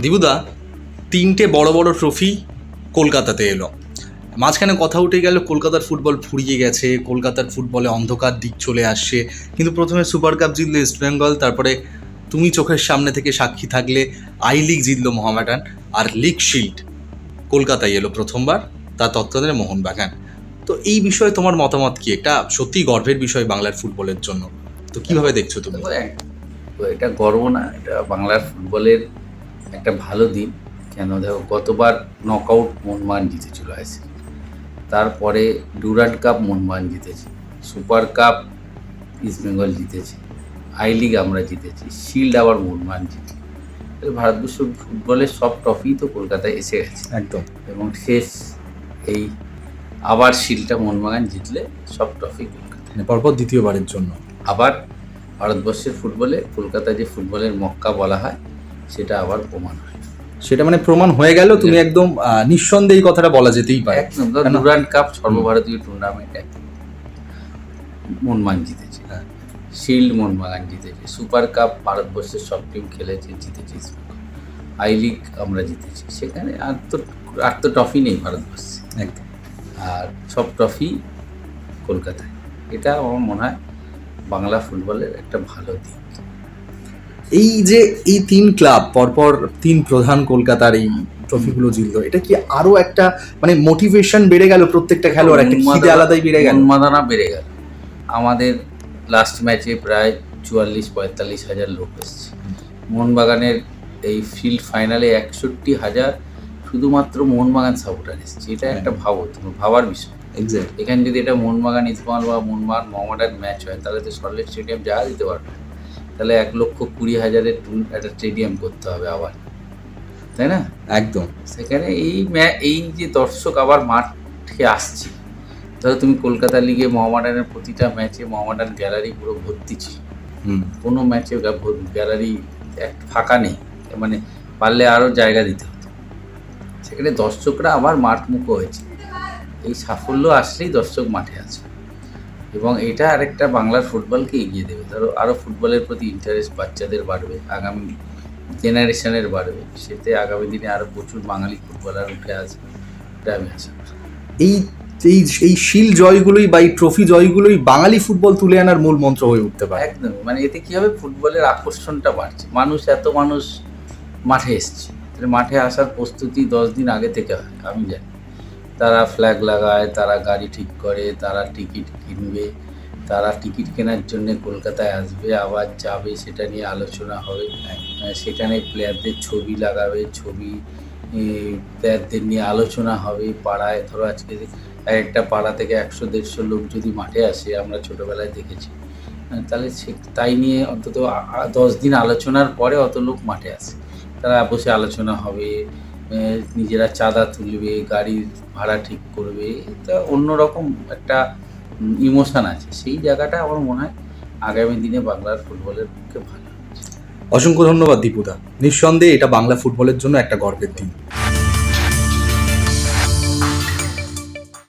দিবুদা, তিনটে বড় বড় ট্রফি কলকাতাতে এলো। মাঝখানে কথা উঠে গেল, কলকাতার ফুটবল ফুরিয়ে গেছে, কলকাতার ফুটবলে অন্ধকার দিক চলে আসছে। কিন্তু প্রথমে সুপার কাপ জিতলো ইস্ট বেঙ্গল তারপরে তুমি চোখের সামনে থেকে সাক্ষী থাকলে আই লিগ জিতলো মোহামেডান আর লিগ শিল্ড কলকাতায় এলো প্রথমবার তার তত্ত্বাবধানে মোহনবাগান। তো এই বিষয়ে তোমার মতামত কি? এটা সত্যি গর্বের বিষয় বাংলার ফুটবলের জন্য। তো কীভাবে দেখছ তুমি? এটা গর্ব না, এটা বাংলার ফুটবলের একটা ভালো দিন। কেন দেখো গতবার নকআউট মনমান জিতেছিল আইসি তারপরে ডুরান্ড কাপ মনমান জিতেছে সুপার কাপ ইস্টবেঙ্গল জিতেছে আই লিগ আমরা জিতেছি শিল্ড আবার মোহনবাগান জিতে ভারতবর্ষ ফুটবলের সব ট্রফি তো কলকাতায় এসে গেছে। একদম। এবং শেষ এই আবার শিলটা মোহনবাগান জিতলে সব ট্রফি কলকাতা মানে পরপর দ্বিতীয়বারের জন্য। আবার ভারতবর্ষের ফুটবলে কলকাতা যে ফুটবলের মক্কা বলা হয় সেটা আবার প্রমাণ হয়। সেটা মানে প্রমাণ হয়ে গেল তুমি একদম নিঃসন্দেহে এই কথাটা বলা যেতেই পারে। একদম? ডুরান্ড কাপ সর্বভারতীয় টুর্নামেন্ট মনমান জিতেছে। হ্যাঁ। শিল্ড মোহনবাগান জিতেছে। সুপার কাপ ভারতবর্ষের সব টিম খেলেছে জিতেছে আই লিগ আমরা জিতেছি। সেখানে আর তো আর তো ট্রফি নেই ভারতবর্ষে। একদম। আর সব ট্রফি কলকাতায়। এটা আমার মনে হয় বাংলা ফুটবলের একটা ভালো দিক। এই যে এই তিন ক্লাব পরপর তিন প্রধান কলকাতার এই ট্রফিগুলো জিতলো এটা কি আরও একটা মানে মোটিভেশন বেড়ে গেল প্রত্যেকটা খেলোয়াড়? একটা খিদে আলাদাই বেড়ে গেল। উন্মাদনা বেড়ে গেল। আমাদের লাস্ট ম্যাচে প্রায় চুয়াল্লিশ পঁয়তাল্লিশ হাজার লোক এসছে। মোহনবাগানের এই ফিল্ড ফাইনালে একষট্টি হাজার শুধুমাত্র মোহনবাগান সাপোর্টার এসছে। এটা একটা ভাবো তুমি ভাবার বিষয়। এক্স্যাক্ট এখানে যদি এটা মোহনবাগান ইসমাল বা মোহনবাগান মোহামেডান ম্যাচ হয় তাহলে তো সল্টলেক স্টেডিয়াম জায়গা দিতে পারবে না। তাহলে এক লক্ষ কুড়ি হাজারের টুন- একটা স্টেডিয়াম করতে হবে আবার। তাই না? একদম। সেখানে এই এই যে দর্শক আবার মাঠে আসছে ধরো তুমি কলকাতা লিগে মোহামেডানের প্রতিটা ম্যাচে মোহামেডান গ্যালারি পুরো ভর্তি ছিল। হুম। কোনো ম্যাচে গ্যালারি এক ফাঁকা নেই। মানে পারলে আরও জায়গা দিতে হতো। সেখানে দর্শকরা আবার মাঠমুখ হয়েছে। এই সাফল্য আসলেই দর্শক মাঠে আছে। এবং এটা আরেকটা বাংলার ফুটবলকে এগিয়ে দেবে। ধরো আরও ফুটবলের প্রতি ইন্টারেস্ট বাচ্চাদের বাড়বে আগামী জেনারেশনের বাড়বে। সেতে আগামী দিনে আরও প্রচুর বাঙালি ফুটবলার উঠে আসবে এটা আমি আশা এই এই এই শিল জয়গুলোই বা এই ট্রফি জয়গুলোই বাঙালি ফুটবল তুলে আনার মূল মন্ত্র হয়ে উঠতে পারে। একদম। মানে এতে কী হবে? ফুটবলের আকর্ষণটা বাড়ছে। মানুষ এত মানুষ মাঠে এসছে। মাঠে আসার প্রস্তুতি দশ দিন আগে থেকে হয় আমি জানি। তারা ফ্ল্যাগ লাগায়, তারা গাড়ি ঠিক করে, তারা টিকিট কিনবে, তারা টিকিট কেনার জন্য কলকাতায় আসবে, আবার যাবে, সেটা নিয়ে আলোচনা হবে। সেখানে প্লেয়ারদের ছবি লাগাবে, ছবি প্লেয়ারদের নিয়ে আলোচনা হবে। পাড়ায়, ধরো আজকে এক একটা পাড়া থেকে একশো, দেড়শো লোক যদি মাঠে আসে, আমরা ছোটোবেলায় দেখেছি। তাহলে সে, তাই নিয়ে অন্তত দশ দিন আলোচনার পরে অত লোক মাঠে আসে। তারা বসে আলোচনা হবে নিজেরা চাঁদা তুলবে গাড়ির ভাড়া ঠিক করবে এটা অন্যরকম একটা ইমোশান আছে। সেই জায়গাটা আমার মনে হয় আগামী দিনে বাংলার ফুটবলের পক্ষে ভালো। অসংখ্য ধন্যবাদ দীপুদা। নিঃসন্দেহে এটা বাংলা ফুটবলের জন্য একটা গর্বের দিন।